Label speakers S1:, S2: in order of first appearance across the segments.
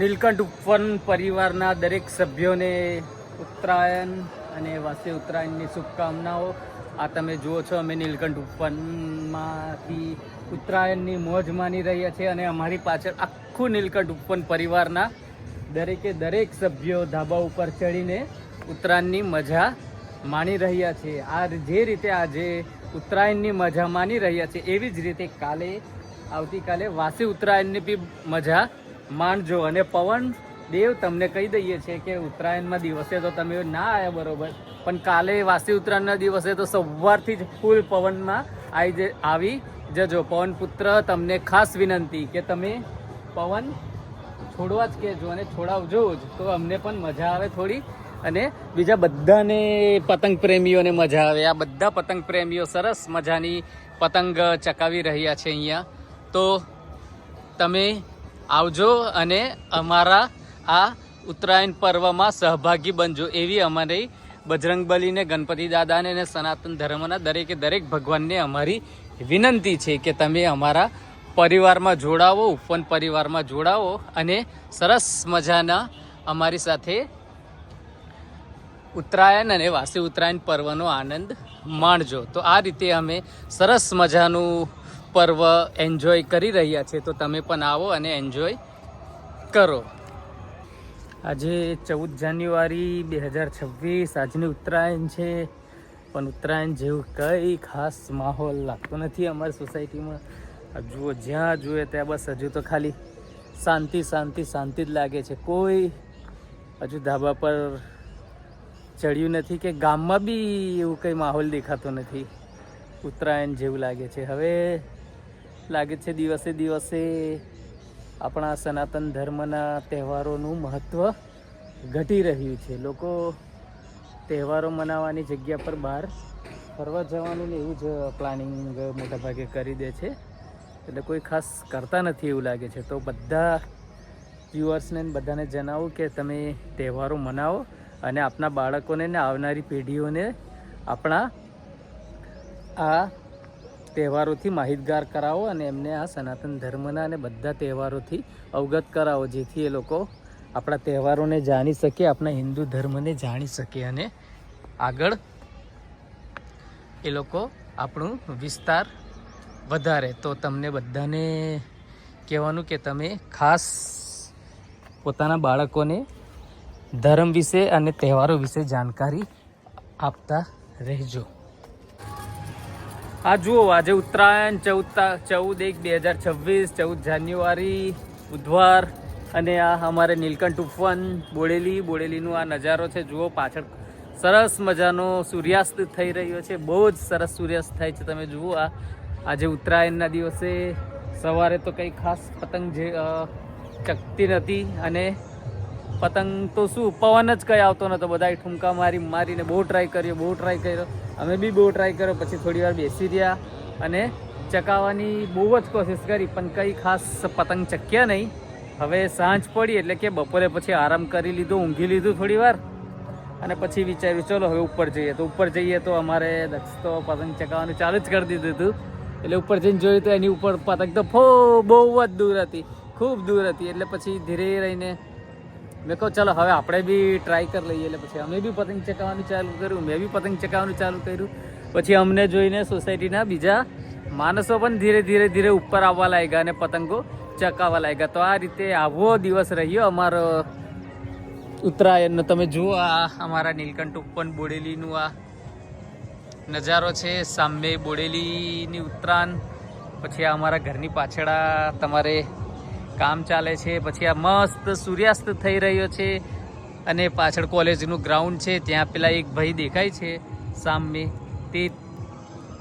S1: નીલકંઠ ઉપવન પરિવારના દરેક સભ્યોને ઉત્તરાયણ અને વાસી ઉત્તરાયણની શુભકામનાઓ. આ તમે જુઓ છો, અમે નીલકંઠ ઉપવનમાંથી ઉત્તરાયણની મોજ માની રહ્યા છીએ અને અમારી પાછળ આખું નીલકંઠ ઉપવન પરિવારના દરેકે દરેક સભ્યો ધાબા ઉપર ચડીને ઉત્તરાયણની મજા માણી રહ્યા છે. આ જે રીતે આજે ઉત્તરાયણની મજા માણી રહ્યા છે, એવી જ રીતે કાલે, આવતીકાલે વાસી ઉત્તરાયણની બી મજા માણજો અને પવન દેવ તમને કહી દઈએ છે કે ઉત્તરાયણમાં દિવસે તો તમે ના આવ્યા બરોબર. પણ કાલે વાસી ઉત્તરાયણના દિવસે તો સવારથી જ ફૂલ પવનમાં આવી આવી જજો. પવન પુત્ર, તમને ખાસ વિનંતી કે તમે પવન છોડવા જ કહેજો અને છોડાવજો જ. તો અમને પણ મજા આવે થોડી. અને બીજા બધાને પતંગ પ્રેમીઓને મજા આવે. આ બધા પતંગ પ્રેમીઓ સરસ મજાની પતંગ ચકાવી રહ્યા છે અહીંયા. તો તમે આવજો અને અમારા આ ઉત્તરાયણ પર્વમાં સહભાગી બનજો એવી અમારી બજરંગબલીને ગણપતિ દાદાને અને સનાતન ધર્મના દરેકે દરેક ભગવાનને અમારી વિનંતી છે કે તમે અમારા પરિવારમાં જોડાવો, ઉપવન પરિવારમાં જોડાવો અને સરસ મજાના અમારી સાથે ઉત્તરાયણ અને વાસી ઉત્તરાયણ પર્વનો આનંદ માણજો. તો આ રીતે અમે સરસ મજાનું પર્વ એન્જોય કરી રહ્યા છે, તો તમે પણ આવો અને એન્જોય કરો. આજે ચૌદ જાન્યુઆરી બે હજાર છવ્વીસ, આજની ઉત્તરાયણ છે, પણ ઉત્તરાયણ જેવું કંઈ ખાસ માહોલ લાગતો નથી અમારી સોસાયટીમાં. જુઓ, જ્યાં જુએ ત્યાં બસ હજુ તો ખાલી શાંતિ શાંતિ શાંતિ જ લાગે છે. કોઈ હજુ ધાબા પર ચડ્યું નથી કે ગામમાં બી એવું કંઈ માહોલ દેખાતો નથી. ઉત્તરાયણ જેવું લાગે છે. હવે લાગે છે દિવસે દિવસે આપણા સનાતન ધર્મના તહેવારોનું મહત્ત્વ ઘટી રહ્યું છે. લોકો તહેવારો મનાવવાની જગ્યા પર બહાર ફરવા જવાનું ને એવું જ પ્લાનિંગ મોટાભાગે કરી દે છે. એટલે કોઈ ખાસ કરતા નથી એવું લાગે છે. તો બધા વ્યુઅર્સને બધાને જણાવો કે તમે તહેવારો મનાવો અને આપના બાળકોને ને આવનારી પેઢીઓને આપણા આ તહેવારોથી માહિતગાર કરાવો અને એમને આ સનાતન ધર્મના અને બધા તહેવારોથી અવગત કરાવો, જેથી એ લોકો આપણા તહેવારોને જાણી શકે, આપણા હિન્દુ ધર્મને જાણી શકે અને આગળ એ લોકો આપણું વિસ્તાર વધારે. તો તમને બધાને કહેવાનું કે તમે ખાસ પોતાના બાળકોને ધર્મ વિશે અને તહેવારો વિશે જાણકારી આપતા રહેજો. આ જુઓ, આજે ઉત્તરાયણ, ચૌદ ચૌદ એક બે હજાર છવ્વીસ, ચૌદ જાન્યુઆરી, બુધવાર અને આ અમારે નીલકંઠ ઉપવન, બોડેલી. બોડેલીનું આ નજારો છે, જુઓ, પાછળ સરસ મજાનો સૂર્યાસ્ત થઈ રહ્યો છે, બહુ જ સરસ સૂર્યાસ્ત થાય છે, તમે જુઓ આ. આજે ઉત્તરાયણના દિવસે સવારે તો કંઈ ખાસ પતંગ જે ચકતી નથી અને પતંગ તો શું, પવન જ કંઈ આવતો નહોતો, બધાએ ઠુમકા મારી, મારીને બહુ ટ્રાય કર્યો, બહુ ટ્રાય કર્યો. અમે બી બહુ ટ્રાય કર્યો, પછી થોડી વાર બેસી રહ્યા અને ચકાવવાની બહુ જ કોશિશ કરી, પણ કંઈ ખાસ પતંગ ચક્યા નહીં. હવે સાંજ પડી એટલે કે બપોરે પછી આરામ કરી લીધો, ઊંઘી લીધું થોડી વાર. અને પછી વિચાર્યું, ચલો, હવે ઉપર જઈએ. તો ઉપર જઈએ તો અમારે દક્ષ તો પતંગ ચકાવવાનું ચાલુ જ કરી દીધું હતું. એટલે ઉપર જઈને જોયું તો એની ઉપર પતંગ તો ફો, બહુ જ દૂર હતી. ખૂબ દૂર હતી. એટલે પછી ધીરે રહીને મેં કહું, ચાલો, હવે આપણે બી ટ્રાય કરી લઈએ. એટલે પછી અમે બી પતંગ ચકાવવાનું ચાલુ કર્યું, મેં બી પતંગ ચકાવવાનું ચાલુ કર્યું. પછી અમને જોઈને સોસાયટીના બીજા માણસો પણ ધીરે ધીરે ધીરે ઉપર આવવા લાગ્યા અને પતંગો ચકાવવા લાગ્યા. તો આ રીતે આવો દિવસ રહ્યો અમારો ઉત્તરાયણનો. તમે જુઓ આ અમારા નીલકંઠ ઉપવન બોડેલીનું આ નજારો છે. સામે બોડેલીની ઉત્તરાયણ, પછી આ અમારા ઘરની પાછળ તમારે કામ ચાલે છે, પછી આ મસ્ત સૂર્યાસ્ત થઈ રહ્યો છે અને પાછળ કોલેજનું ગ્રાઉન્ડ છે, ત્યાં પેલા એક ભાઈ દેખાય છે સામે. તે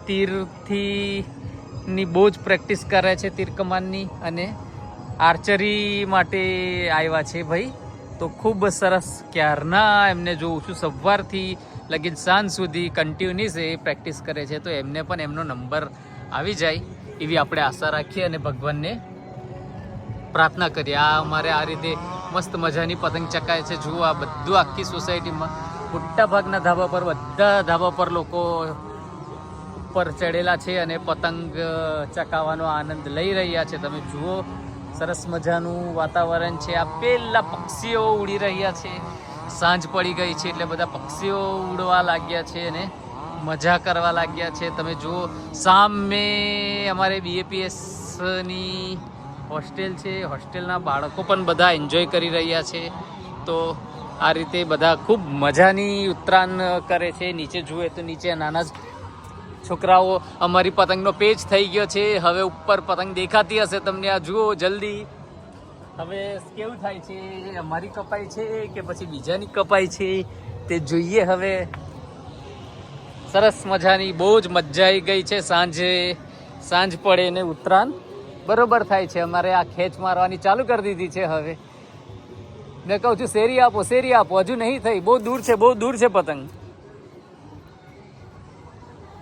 S1: તીરથી ની બહુ જ પ્રેક્ટિસ કરે છે તીર કમાનની અને આર્ચરી માટે આવ્યા છે ભાઈ. તો ખૂબ સરસ ક્યારના એમને જોઉં છું, સવારથી લગીન સાંજ સુધી કન્ટિન્યુઅસ એ પ્રેક્ટિસ કરે છે, તો એમને પણ એમનો નંબર આવી જાય એવી આપણે આશા રાખીએ અને ભગવાનને પ્રાર્થના કરીએ. આ અમારે આ રીતે મસ્ત મજાની પતંગ ચકાય છે. જુઓ આ બધું આખી સોસાયટીમાં. મોટાભાગના ધાબા પર, બધા ધાબા પર લોકો ઉપર ચડેલા છે અને પતંગ ચકાવવાનો આનંદ લઈ રહ્યા છે. તમે જુઓ, સરસ મજાનું વાતાવરણ છે. આ પહેલાં પક્ષીઓ ઉડી રહ્યા છે. સાંજ પડી ગઈ છે એટલે બધા પક્ષીઓ ઉડવા લાગ્યા છે અને મજા કરવા લાગ્યા છે. તમે જુઓ, સામે અમારે બીએપીએસની હોસ્ટેલ છે, હોસ્ટેલના બાળકો પણ બધા એન્જોય કરી રહ્યા છે. તો આ રીતે બધા ખૂબ મજાની ઉત્તરાયણ કરે છે. નીચે જુએ તો નીચે નાના જ છોકરાઓ, અમારી પતંગનો પેચ થઈ ગયો છે. હવે ઉપર પતંગ દેખાતી હશે તમને. આ જુઓ જલ્દી. હવે કેવું થાય છે? અમારી કપાઈ છે કે પછી બીજાની કપાઈ છે? તે જોઈએ હવે. સરસ મજાની, બહુ જ મજા આવી ગઈ છે સાંજે. સાંજ પડે ને ઉત્તરાયણ. બરોબર થાય છે. અમારે આ ખેંચ મારવાની ચાલુ કરી દીધી છે હવે. મેં કહું છું, શેરી આપો શેરી આપો. હજુ નહીં થઈ. બહુ દૂર છે, બહુ દૂર છે પતંગ.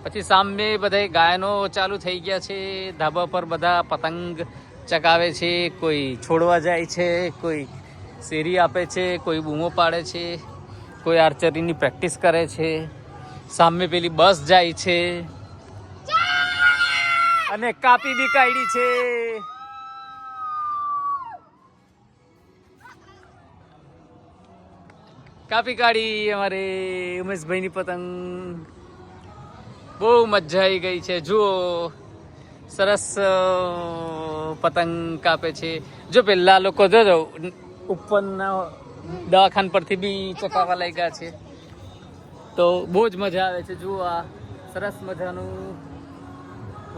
S1: પછી સામે બધા ગાયનો ચાલુ થઈ ગયા છે. ધાબા પર બધા પતંગ ચગાવે છે. કોઈ છોડવા જાય છે, કોઈ શેરી આપે છે, કોઈ બૂમો પાડે છે, કોઈ આર્ચરીની પ્રેક્ટિસ કરે છે. સામે પેલી બસ જાય છે. અને કાપી બી કાઢી છે. કાપી કાઢી અમારે ઉમેશભાઈની પતંગ. બહુ મજા આવી ગઈ છે. જુઓ, સરસ પતંગ કાપે છે. જો પેલા લોકો જોજો ઉપરના દવાખાન પરથી બી ચકાવા લાગ્યા છે. તો બહુ જ મજા આવે છે. જુઓ આ સરસ મજાનું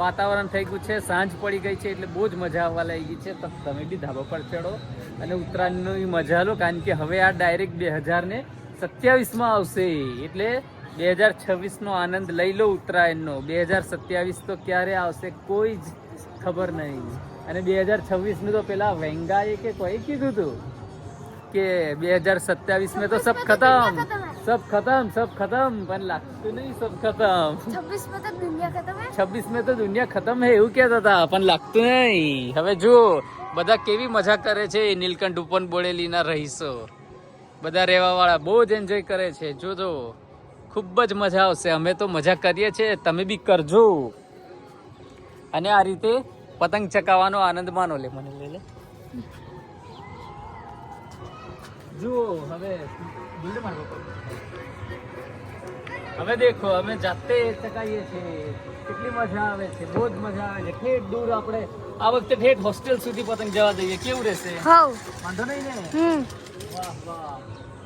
S1: વાતાવરણ થઈ ગયું છે સાંજ પડી ગઈ છે એટલે બહુ જ મજા આવવા લાગી ગઈ છે. તો તમે બી ધાબા પર ચડો અને ઉત્તરાયણની મજા લો કારણ કે હવે આ ડાયરેક્ટ બે હજારને સત્યાવીસમાં આવશે. એટલે બે હજાર છવ્વીસનો આનંદ લઈ લો ઉત્તરાયણનો. બે હજાર સત્યાવીસ તો ક્યારે આવશે કોઈ જ ખબર નહીં. અને બે હજાર છવ્વીસનું તો પેલા વેંગાએ કે કોઈ કીધું હતું કે બે હજાર સત્યાવીસમાં તો સબ ખતમ. सब खत्म सब खत्म પણ લાગતું નહીં सब खत्म
S2: छब्बीस में तो दुनिया खत्म है
S1: છવ્વીસ में તો દુનિયા ખતમ હે એવું કહેતા હતા પણ લાગતું નહીં હવે જુઓ બધા કેવી મજા કરે છે નીલકંઠ ઉપન બોડેલીના રહીશો બધા રહેવા વાળા બહુ જ એન્જોય કરે છે જોજો ખૂબ જ મજા આવશે અમે તો મજા કરીએ છીએ તમે બી કરજો અને આ રીતે પતંગ ચકાવવાનો આનંદ માનો લે મને લે લે જુઓ હવે હવે દેખો અમે જાતે ચકાઈએ છીએ કેટલી મજા આવે છે બહુ જ મજા આવે છે. ઠેઠ દૂર આપણે આ વખતે ઠેઠ હોસ્ટેલ સુધી પતંગ જવા દઈએ કેવું રહેશે? વાંધો નહીં ને? વાહ વાહ.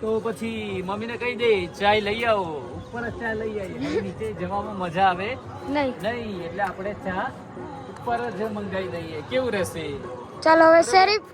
S1: તો પછી મમ્મીને કહી દે ચાય લઈ આવો. ઉપર જ ચા લઈ આવીએ. નીચે જવામાં મજા આવે?
S2: નહીં.
S1: નહીં એટલે આપણે ચા ઉપર જ મંગાવી દઈએ. કેવું રહેશે?
S2: ચાલો હવે શરીફ